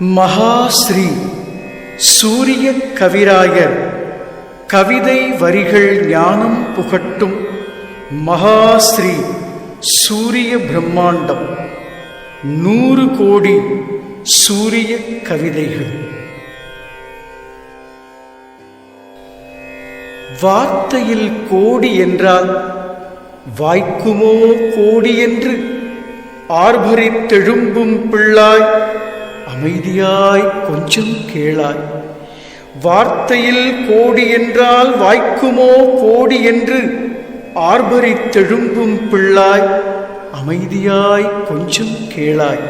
மகாஸ்ரீ சூரிய கவிராயர் கவிதை வரிகள் ஞானம் புகட்டும் மகாஸ்ரீ சூரிய பிரம்மாண்டம். நூறு கோடி சூரிய கவிதைகள். வார்த்தையில் கோடி என்றால் வாய்க்குமோ கோடி என்று ஆர்பரித்தெழும்பும் பிள்ளாய் அமைதியாய் கொஞ்சம் கேளாய். வார்த்தையில் கோடி என்றால் வாய்க்குமோ கோடி என்று ஆர்ப்பரித்தெழும்பும் பிள்ளாய் அமைதியாய் கொஞ்சம் கேளாய்.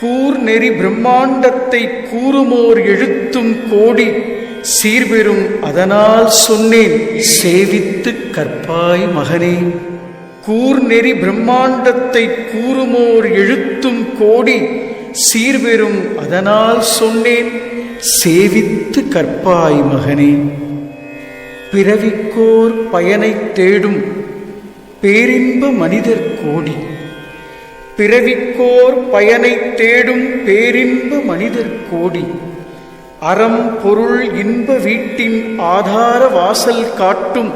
கூர் நெறி பிரம்மாண்டத்தை கூறுமோர் எழுத்தும் கோடி சீர்பெறும் அதனால் சொன்னேன் சேவித்து கற்பாய் மகனே. கூர் நெறி பிரம்மாண்டத்தை கூறுமோர் எழுத்தும் கோடி சீர்பெறும் அதனால் சொன்னேன் சேவித்து கற்பாய் மகனே. பிறவிக்கோர் பயனைத் தேடும் பேரின்ப மனிதர் கோடி. பிறவிக்கோர் பயனைத் தேடும் பேரின்ப மனிதர் கோடி. அறம் பொருள் இன்ப வீட்டின் ஆதார வாசல் காட்டும்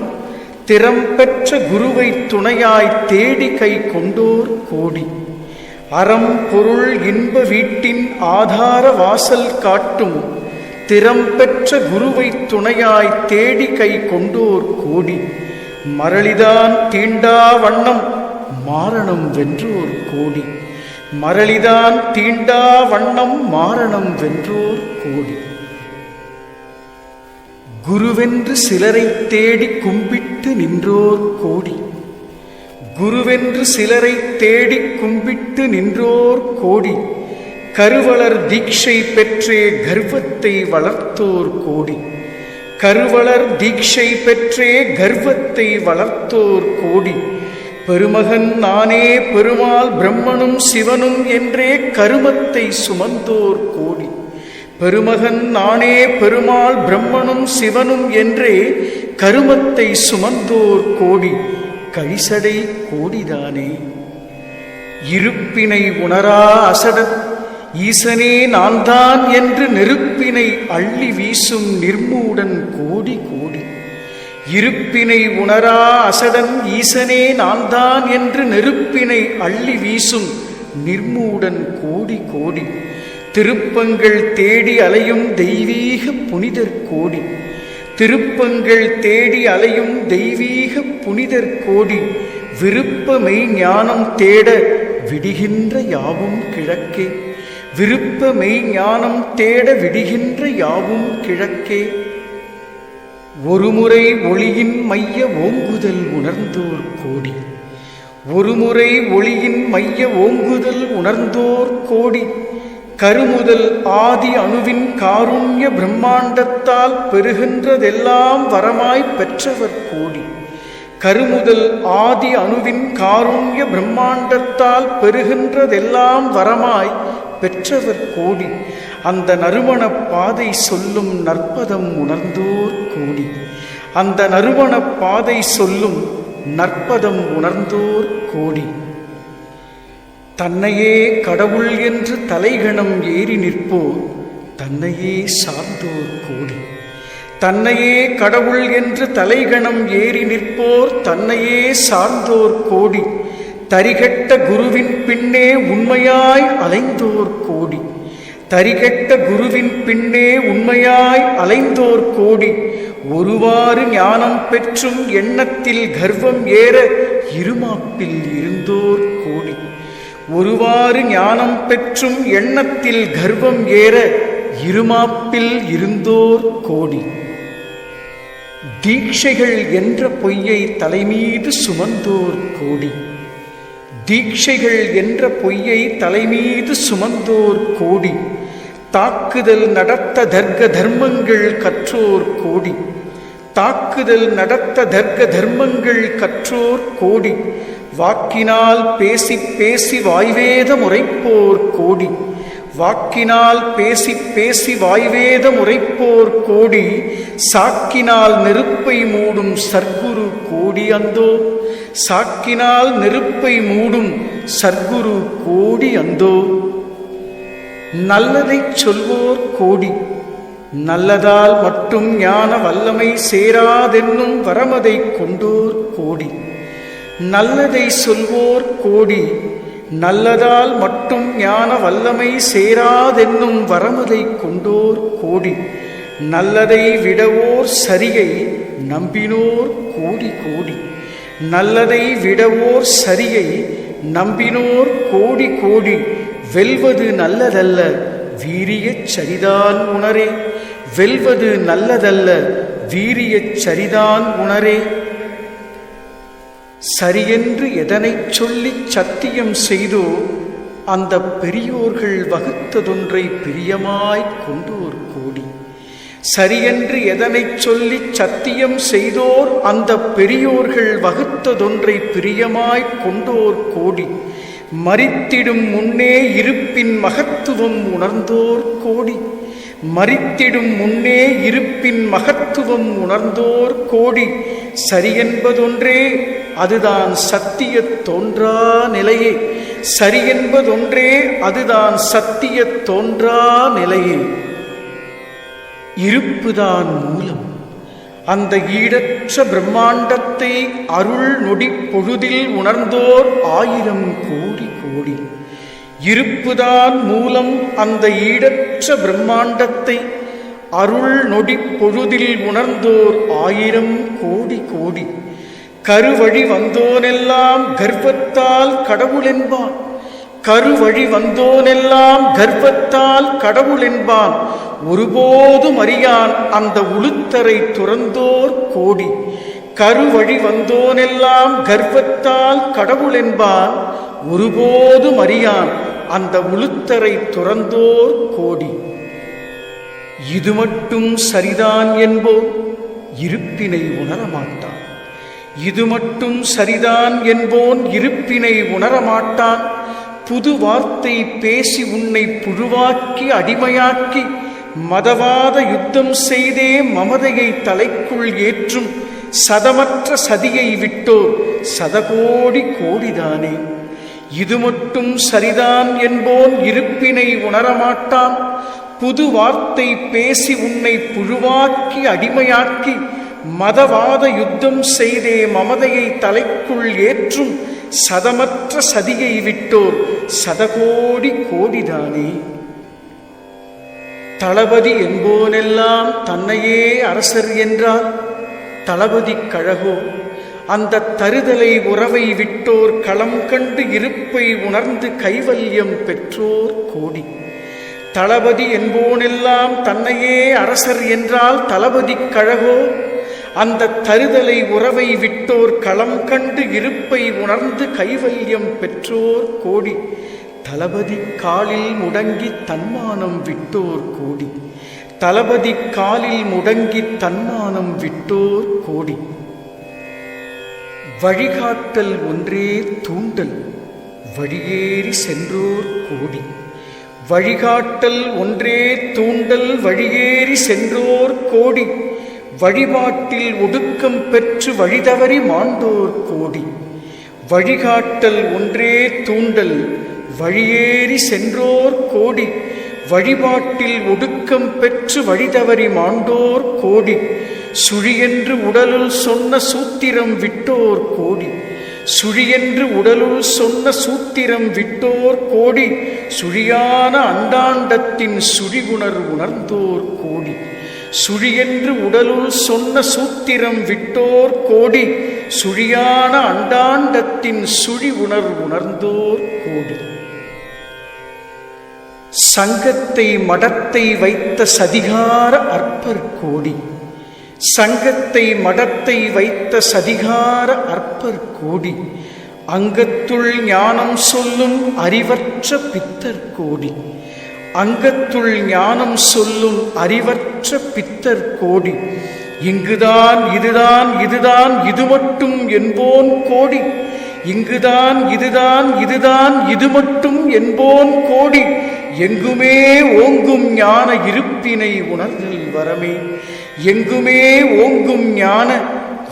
திறம் பெற்ற குருவை துணையாய் தேடி கை கொண்டோர் கோடி. அறம் பொருள் இன்ப வீட்டின் ஆதார வாசல் காட்டும். திறம் பெற்ற குருவை துணையாய் தேடி கை கொண்டோர் கோடி. மரளிதான் தீண்டா வண்ணம் மாரணம் வென்றோர் கோடி. மரளிதான் தீண்டா வண்ணம் மாரணம் வென்றோர் கோடி. குருவென்று சிலரை தேடி கும்பிட்டு நின்றோர் கோடி. குருவென்று சிலரை தேடி கும்பிட்டு நின்றோர் கோடி. கருவளர் தீட்சை பெற்றே கர்வத்தை வளர்த்தோர் கோடி. கருவளர் தீட்சை பெற்றே கர்வத்தை வளர்த்தோர் கோடி. பெருமகன் நானே பெருமாள் பிரம்மனும் சிவனும் என்றே கருமத்தை சுமந்தோர் கோடி. பெருமகன் நானே பெருமாள் பிரம்மனும் சிவனும் என்றே கருமத்தை சுமந்தோர் கோடி. கழிசடை கோடிதானே? இருப்பினை உணரா அசடன் ஈசனே நான் தான் என்று நெருப்பினை அள்ளி வீசும் நிர்மூடன் கோடி கோடி. இருப்பினை உணரா அசடன் ஈசனே நான் தான் என்று நெருப்பினை அள்ளி வீசும் நிர்மூடன் கோடி கோடி. திருப்பங்கள் தேடி அலையும் தெய்வீக புனிதர் கோடி. திருப்பங்கள் தேடி அலையும் தெய்வீக புனிதர் கோடி விருப்ப மெய் ஞானம் தேட விடுகின்ற யாவும் கிழக்கே. விருப்ப ஞானம் தேட விடுகின்ற யாவும் கிழக்கே. ஒருமுறை ஒளியின் மைய ஓங்குதல் உணர்ந்தோர் கோடி ஒருமுறை ஒளியின் மைய ஓங்குதல் உணர்ந்தோர் கோடி கருமுதல் ஆதி அணுவின் காருண்ய பிரம்மாண்டத்தால் பெறுகின்றதெல்லாம் வரமாய் பெற்றவர் கோடி. கருமுதல் ஆதி அணுவின் காருண்ய பிரம்மாண்டத்தால் பெறுகின்றதெல்லாம் வரமாய் பெற்றவர் கோடி. அந்த நறுமண பாதை சொல்லும் நற்பதம் உணர்ந்தோர் கோடி. அந்த நறுமண பாதை சொல்லும் நற்பதம் உணர்ந்தோர் கோடி. தன்னையே கடவுள் என்று தலைகணம் ஏறி நிற்போர் தன்னையே சார்ந்தோர் கோடி. தன்னையே கடவுள் என்று தலைகணம் ஏறி நிற்போர். தன்னையே சார்ந்தோர் கோடி. தரிகட்ட குருவின் பின்னே உண்மையாய் அலைந்தோர் கோடி. தரிகட்ட குருவின் பின்னே உண்மையாய் அலைந்தோர் கோடி. ஒருவாறு ஞானம் பெற்றும் எண்ணத்தில் கர்வம் ஏற இருமாப்பில் இருந்தோர் கோடி. ஒருவாறு ஞானம் பெற்றும் எண்ணத்தில் கர்வம் ஏற இருமாப்பில் இருந்தோர் கோடி. தீட்சைகள் என்ற பொய்யை தலைமீது சுமந்தோர் கோடி. தீட்சைகள் என்ற பொய்யை தலைமீது சுமந்தோர் கோடி. தாக்குதல் நடத்த தர்க்க தர்மங்கள் கற்றோர் கோடி. தாக்குதல் நடத்த தர்க்க தர்மங்கள் கற்றோர் கோடி. வாக்கினால் பேசி பேசி வாய்வேத முறைப்போர் கோடி. வாக்கினால் பேசி பேசி வாய்வேத முறைப்போர் கோடி. சாக்கினால் நெருப்பை மூடும் சர்க்குரு கோடி அந்தோ. சாக்கினால் நெருப்பை மூடும் சர்க்குரு கோடி அந்தோ. நல்லதைச் சொல்வோர் கோடி. நல்லதால் மட்டும் ஞான வல்லமை சேராதென்னும் வரமதை கொண்டோர் கோடி. நல்லதை சொல்வோர் கோடி நல்லதால் மட்டும் ஞான வல்லமை சேராதென்னும் வரமதை கொண்டோர் கோடி நல்லதை விடவோர் சரியை நம்பினோர் கோடி கோடி நல்லதை விடவோர் சரியை நம்பினோர் கோடி கோடி வெல்வது நல்லதல்ல வீரியச் சரிதான் உணரே வெல்வது நல்லதல்ல வீரியச் சரிதான் உணரே. சரியென்று எதனைச் சொல்லிச் சத்தியம் செய்தோ அந்த பெரியோர்கள் வகுத்ததொன்றை பிரியமாய்க் கொண்டோர் கோடி. சரியென்று எதனைச் சொல்லிச் சத்தியம் செய்தோர் அந்த பெரியோர்கள் வகுத்ததொன்றை பிரியமாய்க் கொண்டோர் கோடி. மறித்திடும் முன்னே இருப்பின் மகத்துவம் உணர்ந்தோர் கோடி. மறித்திடும் முன்னே இருப்பின் மகத்துவம் உணர்ந்தோர் கோடி. சரியென்பதொன்றே அதுதான் சத்திய தோன்றா நிலையே. சரியென்பதொன்றே அதுதான் சத்திய தோன்றா நிலையே. இருப்புதான் மூலம். அந்த ஈடற்ற பிரம்மாண்டத்தை அருள் நொடி பொழுதில் உணர்ந்தோர் ஆயிரம் கோடி கோடி. இருப்புதான் மூலம் அந்த ஈடற்ற பிரம்மாண்டத்தை அருள் நொடி பொழுதில் உணர்ந்தோர் ஆயிரம் கோடி கோடி. கருவழி வந்தோனெல்லாம் கர்ப்பத்தால் கடவுள் என்பான் கருவழி வந்தோனெல்லாம் கர்ப்பத்தால் கடவுள் என்பான் ஒருபோதும் அறியான் அந்த உளுத்தரை துறந்தோர் கோடி. கருவழி வந்தோனெல்லாம் கர்ப்பத்தால் கடவுள் என்பான் ஒருபோதும் அறியான் அந்த உளுத்தரை துறந்தோர் கோடி. இது மட்டும் சரிதான் என்போம். இருப்பினை உணரமாட்டான். இது மட்டும் சரிதான் என்போன் இருப்பினை உணரமாட்டான். புது வார்த்தை பேசி உன்னை புழுவாக்கி அடிமையாக்கி மதவாத யுத்தம் செய்தே மமதையை தலைக்குள் ஏற்றும் சதமற்ற சதியை விட்டோர் சதகோடி கோடிதானே. இது மட்டும் சரிதான் என்போன் இருப்பினை உணரமாட்டான். புது வார்த்தை பேசி உன்னை புழுவாக்கி அடிமையாக்கி மதவாத யுத்தம் செய்தே மமதையை தலைக்குள் ஏற்றும் சதமற்ற சதியை விட்டோர் சதகோடி கோடிதானே. தளபதி என்போனெல்லாம் தன்னையே அரசர் என்றால் தளபதி கழகோ அந்த தருதலை உறவை விட்டோர் களம் கண்டு இருப்பை உணர்ந்து கைவல்யம் பெற்றோர் கோடி. தளபதி என்போனெல்லாம் தன்னையே அரசர் என்றால் தளபதி கழகோ அந்த தருதலை உறவை விட்டோர் களம் கண்டு இருப்பை உணர்ந்து கைவல்யம் பெற்றோர் கோடி. தளபதி காலில் முடங்கி தன்மானம் விட்டோர் கோடி. தளபதி காலில் முடங்கி தன்மானம் விட்டோர் கோடி. வழிகாட்டல் ஒன்றே தூண்டல் வழியேறி சென்றோர் கோடி. வழிகாட்டல் ஒன்றே தூண்டல் வழியேறி சென்றோர் கோடி. வழிபாட்டில் ஒடுக்கம் பெற்று வழிதவறி மாண்டோர் கோடி. வழிகாட்டல் ஒன்றே தூண்டல் வழியேறி சென்றோர் கோடி. வழிபாட்டில் ஒடுக்கம் பெற்று வழிதவறி மாண்டோர் கோடி. சுழியென்று உடலுள் சொன்ன சூத்திரம் விட்டோர் கோடி. சுழியென்று உடலுள் சொன்ன சூத்திரம் விட்டோர் கோடி. சுழியான அண்டாண்டத்தின் சுழிகுணர் உணர்ந்தோர் கோடி. சுழியென்று உடலுள் சொன்ன சூத்திரம் விட்டோர் கோடி சுழியான அண்டாண்டத்தின் சுழி உணர் உணர்ந்தோர் கோடி. சங்கத்தை மடத்தை வைத்த சதிகார அற்பர் கோடி சங்கத்தை மடத்தை வைத்த சதிகார அற்பர் கோடி அங்கத்துள் ஞானம் சொல்லும் அறிவற்ற பித்தர் கோடி. அங்கத்துள் ஞானம் சொல்லும் அறிவற்ற பித்தர் கோடி. இங்குதான் இதுதான் இதுதான் இது மட்டும் என்போன் கோடி. இங்குதான் இதுதான் இதுதான் இது மட்டும் என்போன் கோடி. எங்குமே ஓங்கும் ஞான இருப்பினை உணர்தல் வரமே. எங்குமே ஓங்கும் ஞான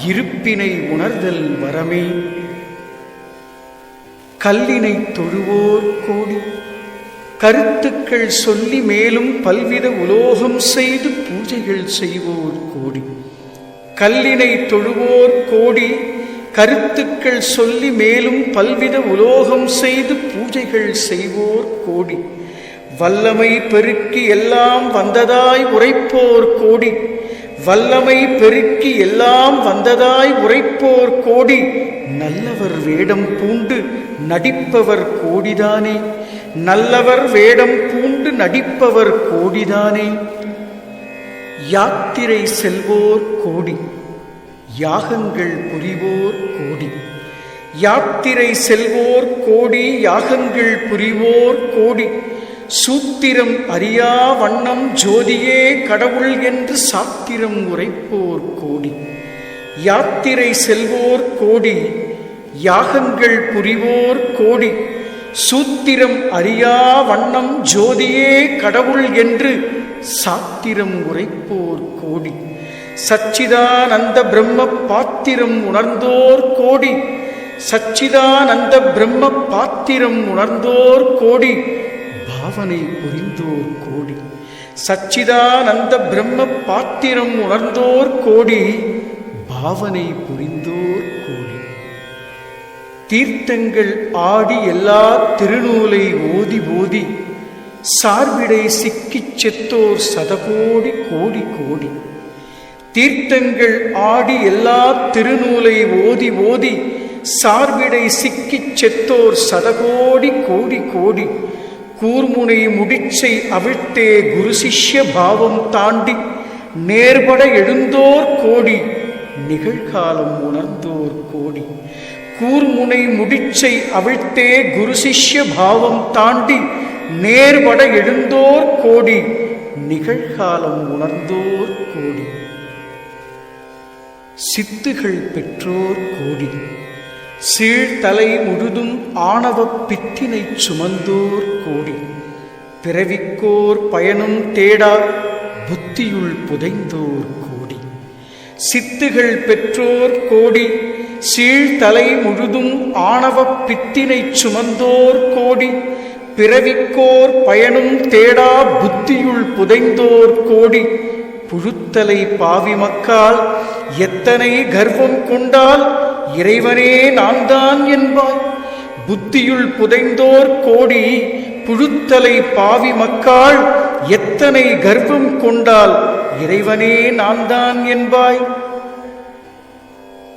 இருப்பினை உணர்தல் வரமே. கல்லினை தொழுவோர் கோடி. கருத்துக்கள் சொல்லி மேலும் பல்வித உலோகம் செய்து பூஜைகள் செய்வோர் கோடி. கல்லினை தொழுவோர் கோடி. கருத்துக்கள் சொல்லி மேலும் பல்வித உலோகம் செய்து பூஜைகள் செய்வோர் கோடி. வல்லமை பெருக்கி எல்லாம் வந்ததாய் உரைப்போர் கோடி. வல்லமை பெருக்கி எல்லாம் வந்ததாய் உரைப்போர் கோடி நல்லவர் வேடம் பூண்டு நடிப்பவர் கோடிதானே. நல்லவர் வேடம் பூண்டு நடிப்பவர் கோடிதானே. யாத்திரை செல்வோர் கோடி யாகங்கள் புரிவோர் கோடி. யாத்திரை செல்வோர் கோடி யாகங்கள் புரிவோர் கோடி. சூத்திரம் அறியா வண்ணம் ஜோதியே கடவுள் என்று சாத்திரம் உரைப்போர் கோடி. யாத்திரை செல்வோர் கோடி யாகங்கள் புரிவோர் கோடி. சூத்திரம் அறியா வண்ணம் ஜோதியே கடவுள் என்று சாத்திரம் உரைப்போர் கோடி. சச்சிதானந்த பிரம்ம பாத்திரம் உணர்ந்தோர் கோடி. சச்சிதானந்த பிரம்ம பாத்திரம் உணர்ந்தோர் கோடி. பாவனை புரிந்தோர் கோடி? சச்சிதானந்த பிரம்ம பாத்திரம் உணர்ந்தோர் கோடி பாவனை புரிந்தோர் கோடி. தீர்த்தங்கள் ஆடி எல்லா திருநூலை ஓதி ஓதி சார்பிடை சிக்கிச் செத்தோர் சதகோடி கோடி கோடி. தீர்த்தங்கள் ஆடி எல்லா திருநூலை ஓதி ஓதி சார்பிடை சிக்கிச் செத்தோர் சதகோடி கோடி கோடி. கூர்முனை முடிச்சை அவிழ்த்தே குரு சிஷ்ய பாவம் தாண்டி நேர்பட எழுந்தோர் கோடி நிகழ்காலம் உணர்ந்தோர் கோடி. கூர்முனை முடிச்சை அவிழ்த்தே குரு சிஷ்ய பாவம் தாண்டி நேர்பட எழுந்தோர் கோடி நிகழ்காலம் உணர்ந்தோர் கோடி. சித்துகள் பெற்றோர் கோடி. சீழ்தலை முழுதும் ஆணவப் பித்தினை சுமந்தோர் கோடி பிறவிக்கோர் பயனும் தேடா புத்தியுள் புதைந்தோர் கோடி. சித்துகள் பெற்றோர் கோடி சீழ்தலை முழுதும் ஆணவப் பித்தினை சுமந்தோர் கோடி பிறவிக்கோர் பயனும் தேடா புத்தியுள் புதைந்தோர் கோடி. புழுத்தலை பாவி மக்கால் எத்தனை கர்வம் கொண்டால் இறைவனே நான் தான் என்பாய். புத்தியுள் புதைந்தோர் கோடி புழுத்தலை பாவி மக்காள் எத்தனை கர்வம் கொண்டால் இறைவனே நான் தான் என்பாய்.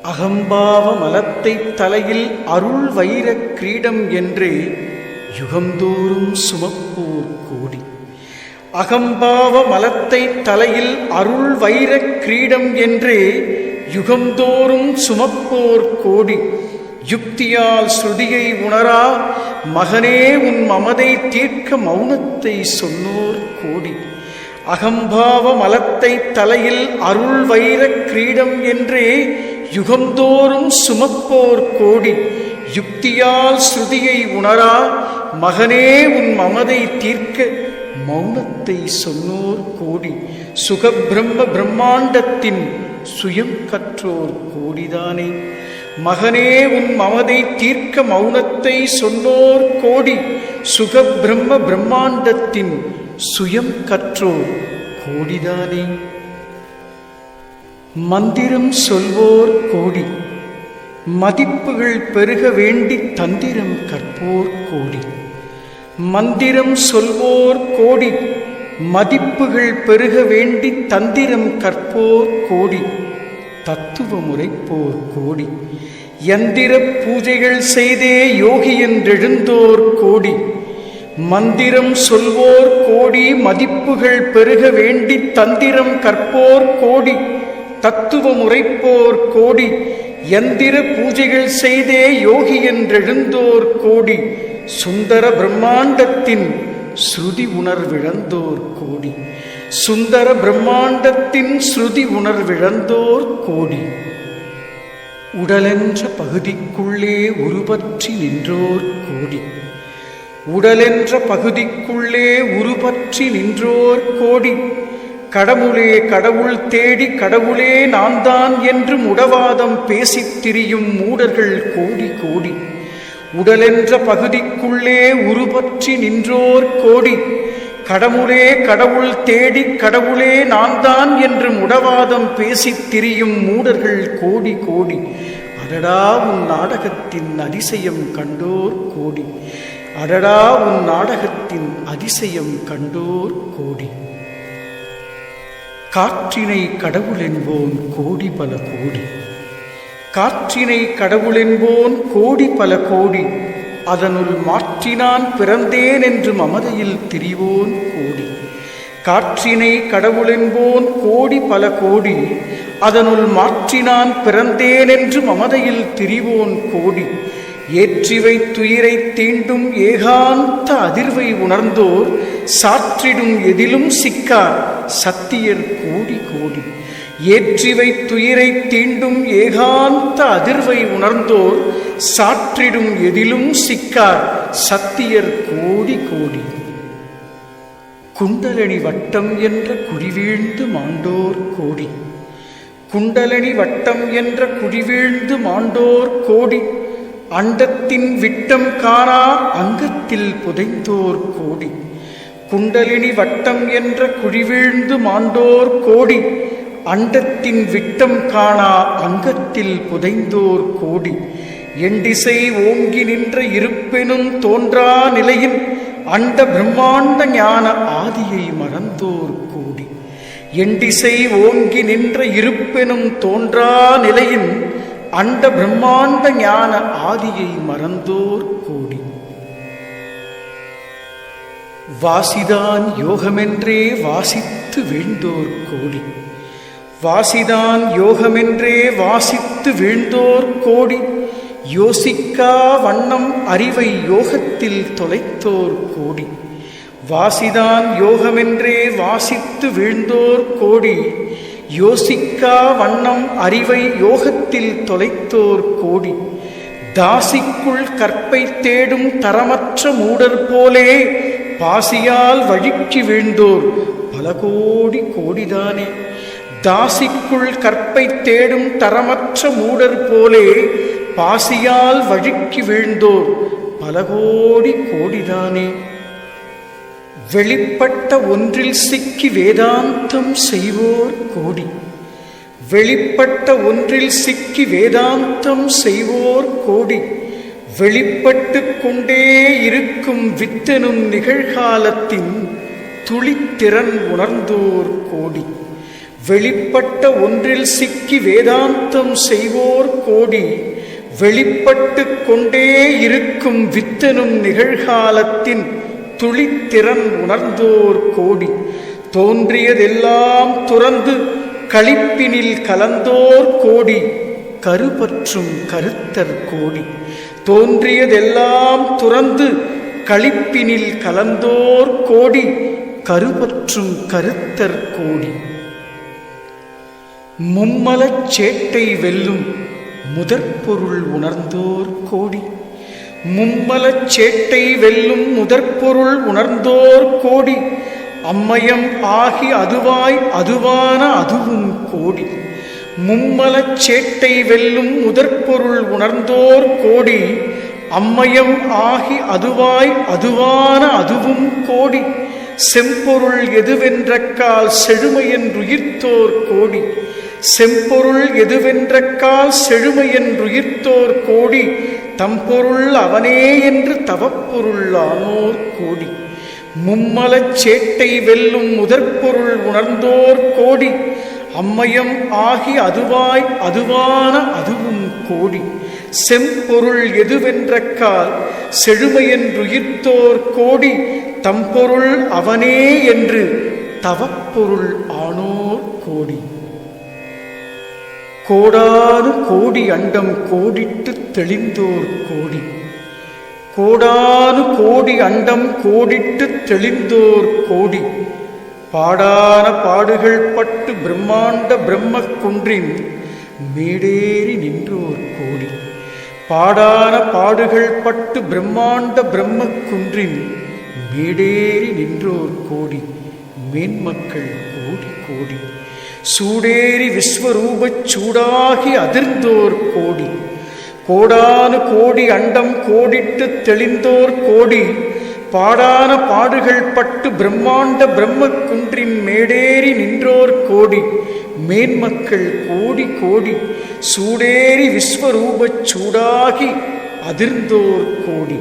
அகம்பாவ மலத்தை தலையில் அருள் வைர கிரீடம் என்று யுகந்தோறும் சுமப்போர் கோடி. அகம்பாவ மலத்தை தலையில் அருள் வைர கிரீடம் என்று யுகந்தோறும் சுமப்போர் கோடி. யுக்தியால் ஸ்ருதியை உணரா மகனே உன் மமதை தீர்க்க மௌனத்தை சொன்னோர் கோடி. அகம்பாவ மலத்தை தலையில் அருள் வைர கிரீடம் என்றே யுகந்தோறும் சுமப்போர் கோடி. யுக்தியால் ஸ்ருதியை உணரா மகனே உன் மமதை தீர்க்க மௌனத்தை சொன்னோர் கோடி. சுகபிரம்ம பிரம்மாண்டத்தின் சுயம் கற்றோர் கோடிதானே. மகனே உன் மமதை தீர்க்க மௌனத்தை சொன்னோர் கோடி சுகபிரம்ம பிரம்மாண்டத்தின் சுயம் கற்றோர் கோடிதானே. மந்திரம் சொல்வோர் கோடி மதிப்புகள் பெருக வேண்டி தந்திரம் கற்போர் கோடி. மந்திரம் சொல்வோர் கோடி மதிப்புகள் பெருக வேண்டி தந்திரம் கற்போர் கோடி தத்துவ முறைப்போர் கோடி. எந்திர பூஜைகள் செய்தே யோகி என்றெழுந்தோர் கோடி. மந்திரம் சொல்வோர் கோடி மதிப்புகள் பெருக வேண்டி தந்திரம் கற்போர் கோடி தத்துவ முறைப்போர் கோடி. எந்திர பூஜைகள் செய்தே யோகி என்றெழுந்தோர் கோடி. சுந்தர பிரம்மாண்டத்தின் ஸ்ருதி உணர்விழந்தோர் கோடி. சுந்தர பிரம்மாண்டத்தின் ஸ்ருதி உணர்விழந்தோர் கோடி. உடலென்ற பகுதிக்குள்ளே உருபற்றி நின்றோர் கோடி. உடலென்ற பகுதிக்குள்ளே உருபற்றி நின்றோர் கோடி. கடவுளே கடவுள் தேடி கடவுளே நான் தான் என்று உடவாதம் பேசித் திரியும் மூடர்கள் கோடி கோடி. உடலென்ற பகுதிக்குள்ளே உருபற்றி நின்றோர் கோடி. கடவுளே கடவுள் தேடி கடவுளே நான் தான் என்று முடவாதம் பேசித் திரியும் மூடர்கள் கோடி கோடி. அடடா உன் நாடகத்தின் அதிசயம் கண்டோர் கோடி. அடடா உன் நாடகத்தின் அதிசயம் கண்டோர் கோடி. காற்றினை கடவுள் என்போம் கோடி பல கோடி. காற்றினை கடவுளென்போன் கோடி பல கோடி அதனுள் மாற்றினான் பிறந்தேன் என்று மமதையில் திரிவோன் கோடி. காற்றினை கடவுளென்போன் கோடி பல கோடி அதனுள் மாற்றினான் பிறந்தேன் என்று மமதையில் திரிவோன் கோடி. ஏற்றிவை துயிரை தீண்டும் ஏகாந்த அதிர்வை உணர்ந்தோர் சாற்றிடும் எதிலும் சிக்கார் சத்தியர் கோடி கோடி. ஏற்றிவை துயிரை தீண்டும் ஏகாந்த அதிர்வை உணர்ந்தோர் சாற்றிடும் எதிலும் சிக்கார் சத்தியர் கோடி கோடி. குண்டலணி வட்டம் என்ற குடிவீழ்ந்து மாண்டோர் கோடி. குண்டலணி வட்டம் என்ற குடிவீழ்ந்து மாண்டோர் கோடி. அண்டத்தின் விட்டம் காணா அங்கத்தில் புதைந்தோர் கோடி. குண்டலினி வட்டம் என்ற குழிவீழ்ந்து மாண்டோர் கோடி. அண்டத்தின் விட்டம் காணா அங்கத்தில் புதைந்தோர் கோடி. எண்டிசை ஓங்கி நின்ற இருப்பெனும் தோன்றா நிலையின் அண்ட பிரம்மாண்ட ஞான ஆதியை மறந்தோர் கோடி. எண்டிசை ஓங்கி நின்ற இருப்பெனும் தோன்றா நிலையின் அண்ட பிரம்மாண்ட ஞான ஆதியை மறந்தோர் கோடி. வாசிதான் யோகமென்றே வாசித்து வீழ்ந்தோர் கோடி. வாசிதான் யோகமென்றே வாசித்து வீழ்ந்தோர் கோடி. யோசிக்கா வண்ணம் அறிவை யோகத்தில் தொலைத்தோர் கோடி. வாசிதான் யோகமென்றே வாசித்து வீழ்ந்தோர் கோடி. யோசிக்கா வண்ணம் அறிவை யோகத்தில் தொலைத்தோர் கோடி. தாசிக்குள் கற்பை தேடும் தரமற்ற மூடர் போலே பாசியால் வழுக்கி வீழ்ந்தோர் பல கோடி கோடிதானே. தாசிக்குள் கற்பை தேடும் தரமற்ற மூடர் போலே பாசியால் வழுக்கி வீழ்ந்தோர் பல கோடி கோடிதானே. வெளிப்பட்ட ஒன்றில் சிக்கி வேதாந்தம் செய்வோர் கோடி. வெளிப்பட்ட ஒன்றில் சிக்கி வேதாந்தம் செய்வோர் கோடி. வெளிப்பட்டு கொண்டே இருக்கும் வித்தனும் நிகழ்காலத்தின் துளித்திறன் உணர்ந்தோர் கோடி. வெளிப்பட்ட ஒன்றில் சிக்கி வேதாந்தம் செய்வோர் கோடி வெளிப்பட்டு கொண்டே இருக்கும் வித்தனும் நிகழ்காலத்தின் துளித்திறன் உணர்ந்தோர் கோடி. தோன்றியதெல்லாம் துறந்து களிப்பினில் கலந்தோர் கோடி கருபற்றும் கருத்தர் கோடி. தோன்றியதெல்லாம் துறந்து களிப்பினில் கலந்தோர் கோடி கருபற்றும் கருத்தர் கோடி. மும்மலச் சேட்டை வெல்லும் முதற்பொருள் உணர்ந்தோர் கோடி. மும்மலச் சேட்டை வெல்லும் முதற்பொருள் உணர்ந்தோர் கோடி. அம்மயம் ஆகி அதுவாய் அதுவான அதுவும் கோடி. மும்மலச் சேட்டை வெல்லும் முதற்பொருள் உணர்ந்தோர் கோடி. அம்மயம் ஆகி அதுவாய் அதுவான அதுவும் கோடி. செம்பொருள் எதுவென்றக்கால் செழுமையென்றுயிர்த்தோர் கோடி. செம்பொருள் எதுவென்றக்கால் செழுமையென்றுயிர்த்தோர் கோடி தம்பொருள் அவனே என்று தவப்பொருள் ஆனோர் கோடி. மும்மலச் சேட்டை வெல்லும் முதற்பொருள் உணர்ந்தோர் கோடி அம்மயம் ஆகி அதுவாய் அதுவான அதுவும் கோடி. செம்பொருள் எதுவென்றக்கால் செழுமையென்றுயிர்த்தோர் கோடி தம்பொருள் அவனே என்று தவப்பொருள் ஆனோர் கோடி. கோடானு கோடி அண்டம் கோடிட்டு தெளிந்தோர் கோடி. கோடானு கோடி அண்டம் கோடிட்டு தெளிந்தோர் கோடி. பாடான பாடுகள் பட்டு பிரம்மாண்ட பிரம்ம குன்றின் மேடேறி நின்றோர் கோடி. பாடான பாடுகள் பட்டு பிரம்மாண்ட பிரம்ம குன்றின் மேடேறி நின்றோர் கோடி. மேன்மக்கள் கோடி கோடி. சூடேறி விஸ்வரூபச் சூடாகி அதிர்ந்தோர் கோடி. கோடானு கோடி அண்டம் கோடிட்டு தெளிந்தோர் கோடி. பாடான பாடுகள் பட்டு பிரம்மாண்ட பிரம்ம குன்றின் மேடேறி நின்றோர் கோடி. மேன்மக்கள் கோடி கோடி. சூடேறி விஸ்வரூபச் சூடாகி அதிர்ந்தோர் கோடி.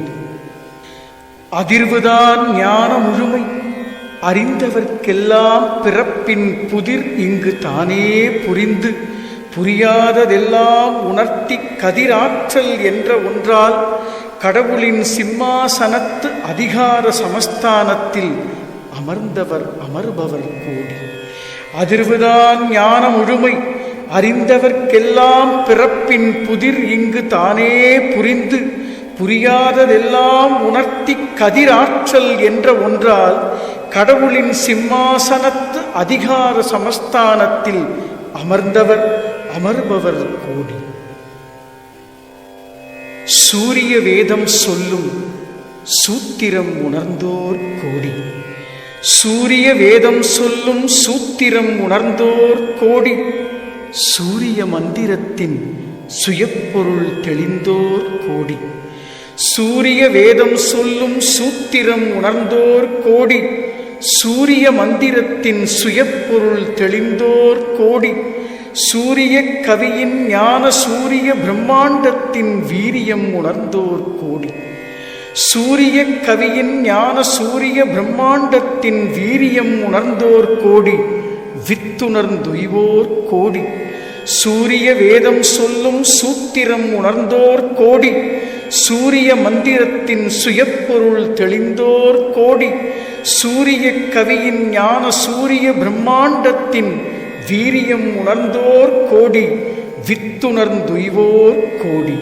அதிர்வுதான் ஞான முழுமை. அறிந்தவர்க்கெல்லாம் பிறப்பின் புதிர் இங்கு தானே புரிந்து புரியாததெல்லாம் உணர்த்தி கதிராற்றல் என்ற ஒன்றால் கடவுளின் சிம்மாசனத்து அதிகார சமஸ்தானத்தில் அமர்ந்தவர் அமர்பவர் கோடி. அதிர்வுதான் ஞான முழுமை அறிந்தவர்க்கெல்லாம் பிறப்பின் புதிர் இங்கு தானே புரிந்து புரியாததெல்லாம் உணர்த்தி கதிராற்றல் என்ற ஒன்றால் கடவுளின் சிம்மாசனத்து அதிகார சமஸ்தானத்தில் அமர்ந்தவர் அமர்பவர் கோடி. சூரிய வேதம் சொல்லும் சூத்திரம் உணர்ந்தோர் கோடி. சூரிய வேதம் சொல்லும் சூத்திரம் உணர்ந்தோர் கோடி. சூரிய மந்திரத்தின் சுயப்பொருள் தெளிந்தோர் கோடி. சூரிய வேதம் சொல்லும் சூத்திரம் உணர்ந்தோர் கோடி. சூரிய மந்திரத்தின் சுயப்பொருள் தெளிந்தோர் கோடி சூரிய கவியின் ஞான சூரிய பிரம்மாண்டத்தின் வீரியம் உணர்ந்தோர் கோடி. சூரிய கவியின் ஞான சூரிய பிரம்மாண்டத்தின் வீரியம் உணர்ந்தோர் கோடி வித்துணர்ந்துய்வோர் கோடி. சூரிய வேதம் சொல்லும் சூத்திரம் உணர்ந்தோர் கோடி சூரிய மந்திரத்தின் சுயப்பொருள் தெளிந்தோர் கோடி சூரிய கவியின் ஞான சூரிய பிரம்மாண்டத்தின் வீரியம் உணர்ந்தோர் கோடி வித்துணர்ந்துய்வோர் கோடி.